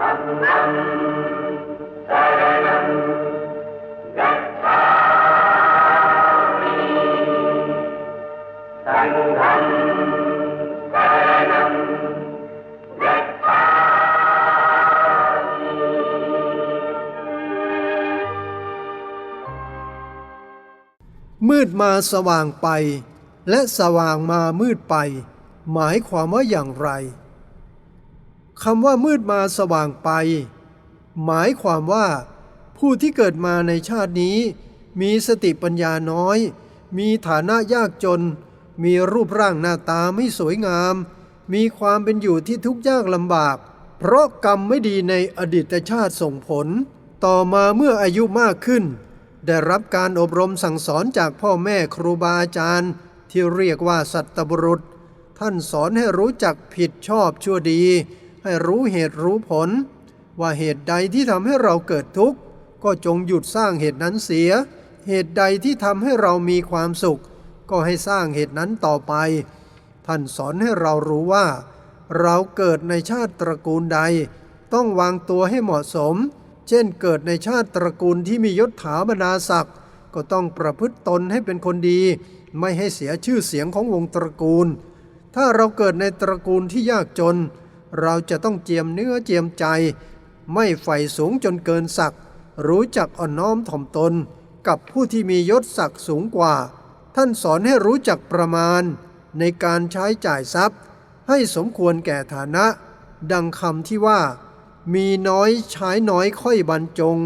มืดมาสว่างไป และสว่างมามืดไป หมายความว่าอย่างไร คำว่ามืดมาสว่างไป หมายความว่า ผู้ที่เกิดมาในชาตินี้ มีสติปัญญาน้อย มีฐานะยากจน มีรูปร่างหน้าตาไม่สวยงาม มีความเป็นอยู่ที่ทุกข์ยากลำบาก เพราะกรรมไม่ดีในอดีตชาติส่งผล ต่อมาเมื่ออายุมากขึ้น ได้รับการอบรมสั่งสอนจากพ่อแม่ครูบาอาจารย์ ที่เรียกว่าสัตบุรุษ ท่านสอนให้รู้จักผิดชอบชั่วดี ให้รู้เหตุรู้ผล ว่าเหตุใดที่ทำให้เราเกิดทุกข์ ก็จงหยุดสร้างเหตุนั้นเสีย เหตุใดที่ทำให้เรามีความสุข ก็ให้สร้างเหตุนั้นต่อไป ท่านสอนให้เรารู้ว่า เราเกิดในชาติตระกูลใด ต้องวางตัวให้เหมาะสม เช่นเกิดในชาติตระกูลที่มียศถาบรรดาศักดิ์ก็ต้องประพฤติตนให้เป็นคนดี ไม่ให้เสียชื่อเสียงของวงตระกูล ถ้าเราเกิดในตระกูลที่ยากจน เราจะต้องเจียมเนื้อเจียมใจ ไม่ใฝ่สูงจนเกินศักดิ์รู้จักอ่อนน้อมถ่อมตน กับผู้ที่มียศศักดิ์สูงกว่า ท่านสอนให้รู้จักประมาณ ในการใช้จ่ายทรัพย์ ให้สมควรแก่ฐานะ ดังคำที่ว่า มีน้อยใช้น้อยค่อยบรรจง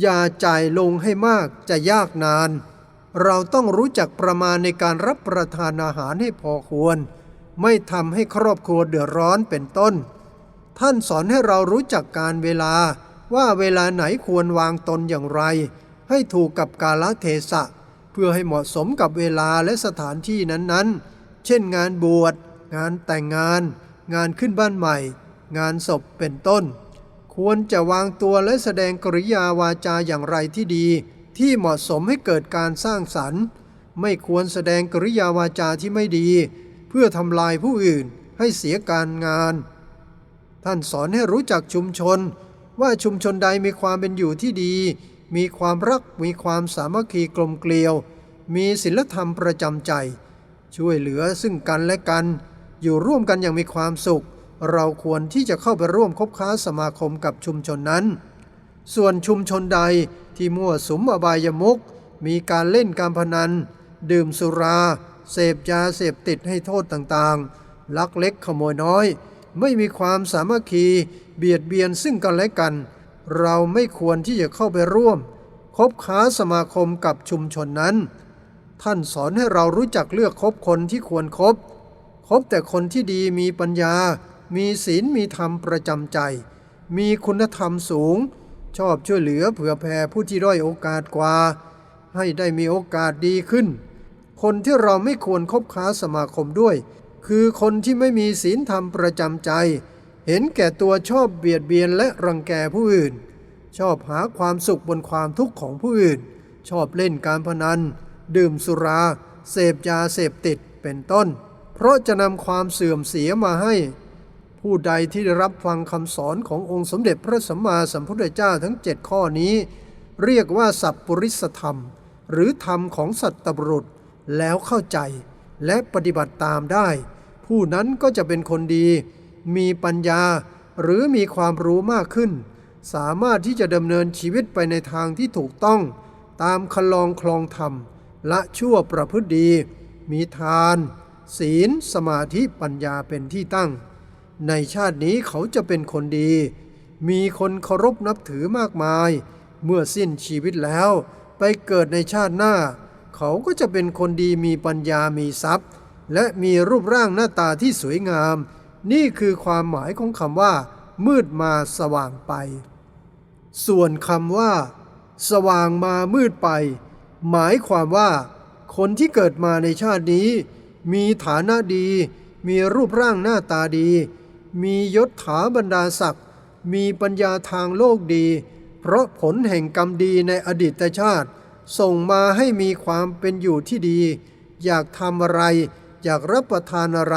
อย่าจ่ายลงให้มากจะยากนาน เราต้องรู้จักประมาณในการรับประทานอาหารให้พอควร ไม่ทำให้ครอบครัวเดือดร้อนเป็นต้น ท่านสอนให้เรารู้จักการเวลาว่าเวลาไหนควรวางตนอย่างไร ให้ถูกกับกาลเทศะ เพื่อให้เหมาะสมกับเวลาและสถานที่นั้นๆ เช่นงานบวช งานแต่งงาน งานขึ้นบ้านใหม่ งานศพเป็นต้น ควรจะวางตัวและแสดงกริยาวาจาอย่างไรที่ดี ที่เหมาะสมให้เกิดการสร้างสรรค์ ไม่ควรแสดงกริยาวาจาที่ไม่ดี พื่อทำลายผู้อื่นให้เสียการงาน ท่านสอนให้รู้จักชุมชน ว่าชุมชนใดมีความเป็นอยู่ที่ดี มีความรักมีความสามัคคีกลมเกลียว มีศีลธรรมประจำใจ ช่วยเหลือซึ่งกันและกัน อยู่ร่วมกันอย่างมีความสุข เราควรที่จะเข้าไปร่วมคบค้าสมาคมกับชุมชนนั้น ส่วนชุมชนใดที่มั่วสุมอบายมุกมีการเล่นการพนัน ดื่มสุรา เสพยาเสพติดให้โทษต่างๆ ลักเล็กขโมยน้อย ไม่มีความสามัคคี เบียดเบียนซึ่งกันและกัน เราไม่ควรที่จะเข้าไปร่วม คบค้าสมาคมกับชุมชนนั้น ท่านสอนให้เรารู้จักเลือกคบคนที่ควรครบคบแต่คนที่ดีมีปัญญา มีศีลมีธรรมประจำใจ มีคุณธรรมสูง ชอบช่วยเหลือเผื่อแผ่ผู้ที่ด้อยโอกาสกว่า ให้ได้มีโอกาสดีขึ้น คนที่เราไม่ควรคบค้าสมาคมด้วย คือคนที่ไม่มีศีลธรรมประจำใจ เห็นแก่ตัวชอบเบียดเบียนและรังแกผู้อื่น ชอบหาความสุขบนความทุกข์ของผู้อื่น ชอบเล่นการพนัน ดื่มสุรา เสพยาเสพติดเป็นต้น เพราะจะนำความเสื่อมเสียมาให้ ผู้ใดที่ได้รับฟังคำสอนขององค์สมเด็จพระสัมมาสัมพุทธเจ้าทั้งเจ็ดข้อนี้ เรียกว่าสัพปริสธรรม หรือธรรมของสัตตบรุษ แล้วเข้าใจและปฏิบัติตามได้ ผู้นั้นก็จะเป็นคนดี มีปัญญาหรือมีความรู้มากขึ้น สามารถที่จะดำเนินชีวิตไปในทางที่ถูกต้อง ตามคลองคลองธรรม ละชั่วประพฤติดี มีทาน ศีล สมาธิปัญญาเป็นที่ตั้ง ในชาตินี้เขาจะเป็นคนดี มีคนเคารพนับถือมากมาย เมื่อสิ้นชีวิตแล้ว ไปเกิดในชาติหน้า เขาก็จะเป็นคนดีมีปัญญามีทรัพย์ และมีรูปร่างหน้าตาที่สวยงาม นี่คือความหมายของคำว่า มืดมาสว่างไป ส่วนคำว่า สว่างมามืดไป หมายความว่า คนที่เกิดมาในชาตินี้ มีฐานะดี มีรูปร่างหน้าตาดี มียศถาบรรดาศักดิ์มีปัญญาทางโลกดี เพราะผลแห่งกรรมดีในอดีตชาติ ส่งมาให้มีความเป็นอยู่ที่ดี อยากทำอะไร อยากรับประทานอะไร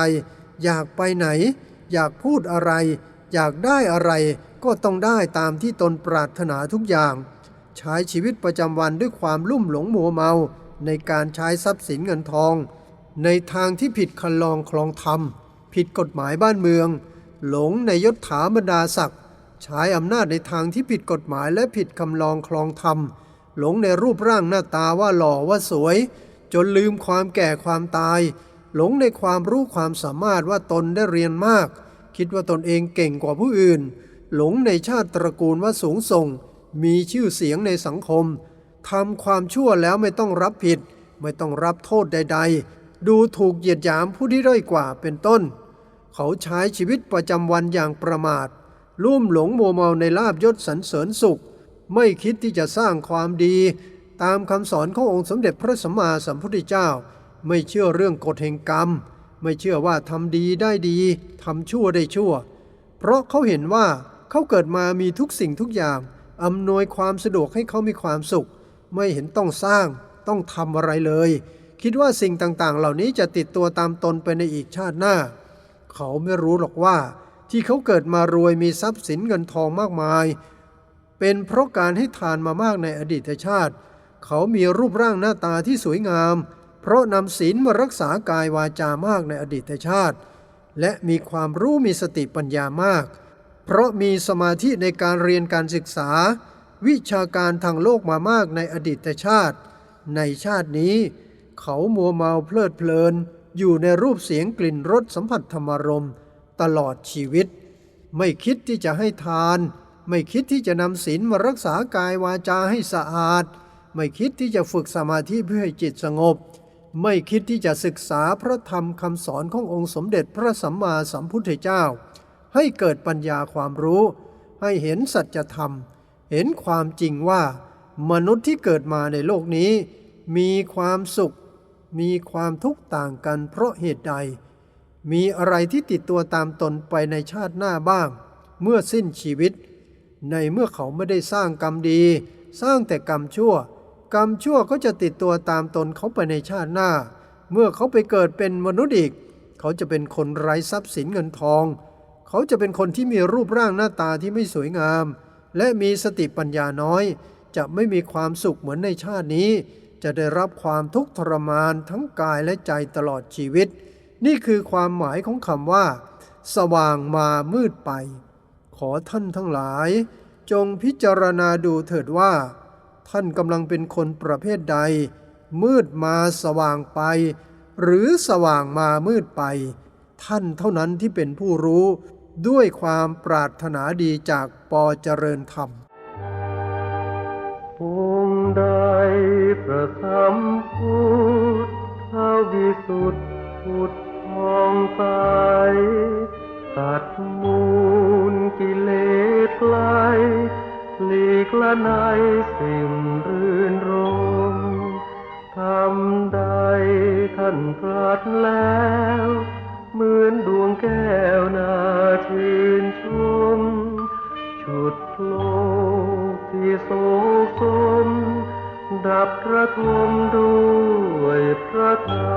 อยากไปไหน อยากพูดอะไร อยากได้อะไร ก็ต้องได้ตามที่ตนปรารถนาทุกอย่าง ใช้ชีวิตประจำวันด้วยความลุ่มหลงมัวเมา ในการใช้ทรัพย์สินเงินทอง ในทางที่ผิดคันลองคลองธรรม ผิดกฎหมายบ้านเมือง หลงในยศถาบรรดาศักดิ์ใช้อำนาจในทางที่ผิดกฎหมายและผิดคำลองคลองธรรม หลงในรูปร่างหน้าตาว่าหล่อว่าสวย จนลืมความแก่ความตาย หลงในความรู้ความสามารถว่าตนได้เรียนมาก คิดว่าตนเองเก่งกว่าผู้อื่น หลงในชาติตระกูลว่าสูงส่ง มีชื่อเสียงในสังคมทำความชั่วแล้วไม่ต้องรับผิด ไม่ต้องรับโทษใด ๆ ดูถูกเหยียดหยามผู้ที่ด้อยกว่าเป็นต้น เขาใช้ชีวิตประจำวันอย่างประมาทลุ่มหลงมัวเมาในลาบยศสรรเสริญสุข ไม่คิดที่จะสร้างความดี ตามคำสอนขององค์สมเด็จพระสัมมาสัมพุทธเจ้า ไม่เชื่อเรื่องกฎแห่งกรรม ไม่เชื่อว่าทำดีได้ดีทำชั่วได้ชั่ว เพราะเขาเห็นว่าเขาเกิดมามีทุกสิ่งทุกอย่างอำนวยความสะดวกให้เขามีความสุข ไม่เห็นต้องสร้าง ต้องทำอะไรเลย คิดว่าสิ่งต่างๆ เหล่านี้จะติดตัวตามตนไปในอีกชาติหน้า เขาไม่รู้หรอกว่า ที่เขาเกิดมารวยมีทรัพย์สินเงินทองมากมาย เป็นเพราะการให้ทานมามากในอดีตชาติ เขามีรูปร่างหน้าตาที่สวยงาม เพราะนำศีลมารักษากายวาจามากในอดีตชาติ และมีความรู้มีสติปัญญามาก เพราะมีสมาธิในการเรียนการศึกษา วิชาการทางโลกมามากในอดีตชาติ ในชาตินี้ เขามัวเมาเพลิดเพลิน อยู่ในรูปเสียงกลิ่นรสสัมผัสธรรมรมตลอดชีวิต ไม่คิดที่จะให้ทาน ไม่คิดที่จะนำศีลมารักษากายวาจาให้สะอาด ไม่คิดที่จะฝึกสมาธิเพื่อให้จิตสงบ ไม่คิดที่จะศึกษาพระธรรมคำสอนขององค์สมเด็จพระสัมมาสัมพุทธเจ้า ให้เกิดปัญญาความรู้ ให้เห็นสัจธรรม เห็นความจริงว่า มนุษย์ที่เกิดมาในโลกนี้ มีความสุข มีความทุกข์ต่างกันเพราะเหตุใด มีอะไรที่ติดตัวตามตนไปในชาติหน้าบ้าง เมื่อสิ้นชีวิต ในเมื่อเขาไม่ได้สร้างกรรมดี สร้างแต่กรรมชั่ว กรรมชั่วก็จะติดตัวตามตนเขาไปในชาติหน้า เมื่อเขาไปเกิดเป็นมนุษย์อีก เขาจะเป็นคนไร้ทรัพย์สินเงินทอง เขาจะเป็นคนที่มีรูปร่างหน้าตาที่ไม่สวยงาม และมีสติปัญญาน้อย จะไม่มีความสุขเหมือนในชาตินี้ จะได้รับความทุกข์ทรมานทั้งกายและใจตลอดชีวิต นี่คือความหมายของคำว่า สว่างมามืดไป ขอท่านทั้งหลาย จงพิจารณาดูเถิดว่า ท่านกำลังเป็นคนประเภทใด มืดมาสว่างไป หรือสว่างมามืดไป ท่านเท่านั้นที่เป็นผู้รู้ด้วยความปรารถนาดีจากปอเจริญธรรมองค์ใดประสัมพุทธวิสุทธิพุทธทองใสตัดมู กิเลสไกลหลีกละในสิ่งรื่นรมทำใดท่านพลาดแล้วเหมือนดวงแก้วนาชื่นชมชุดโลที่โศกสมดับกระทมด้วยพระทัย